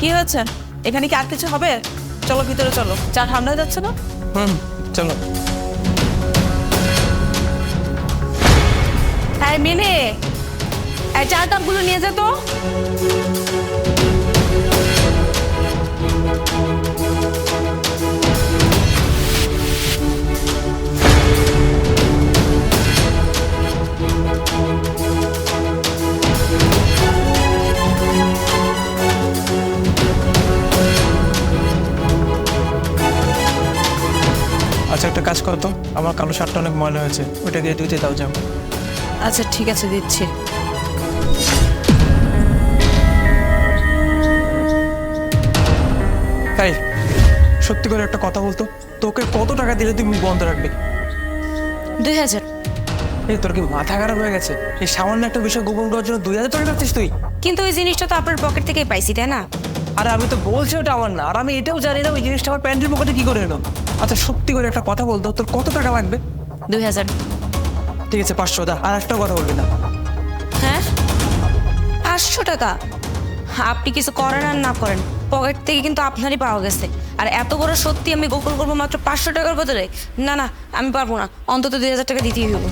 কি হয়েছে? এখানে কি আর কিছু হবে? চলো ভিতরে চলো। চা ঠান্ডা হয়ে যাচ্ছে না হুম চলো। হ্যাঁ মেনে এই চার কাপগুলো নিয়ে যেত আচ্ছা একটা কাজ করো তো। আমার কালো শার্টটা অনেক ময়লা হয়েছে। ওইটা দিয়ে ধুতে দাও যাও আচ্ছা ঠিক আছে দিচ্ছি। তাই সত্যি করে একটা কথা বলতো। তোকে কত টাকা দিলে তুই মুখ বন্ধ রাখবি? দুই হাজার। এই তোর কি মাথা খারাপ হয়ে গেছে? এই সামান্য একটা বিষয় গোপন করার জন্য দুই হাজার টাকা রাখছিস তুই? কিন্তু ওই জিনিসটা তো আপনার পকেট থেকেই পাইছি তাই না? আর আমি তো বলছি ওটা আমার না আর আমি এটাও জানি না ওই জিনিসটা আমার প্যান্টের পকেটে কি করে এলো। আচ্ছা সত্যি করে একটা কথা বলতো তোর কত টাকা লাগবে? দুই হাজার। ঠিক আছে পাঁচশো দা আর একটাও কথা বলবি না। হ্যাঁ? পাঁচশো টাকা? আপনি কিছু করেন আর না করেন পকেট থেকে কিন্তু আপনারই পাওয়া গেছে। আর এত বড় সত্যি আমি গোপন করব মাত্র পাঁচশো টাকার বদলে না না আমি পারব না অন্তত দুই হাজার টাকা দিতেই হব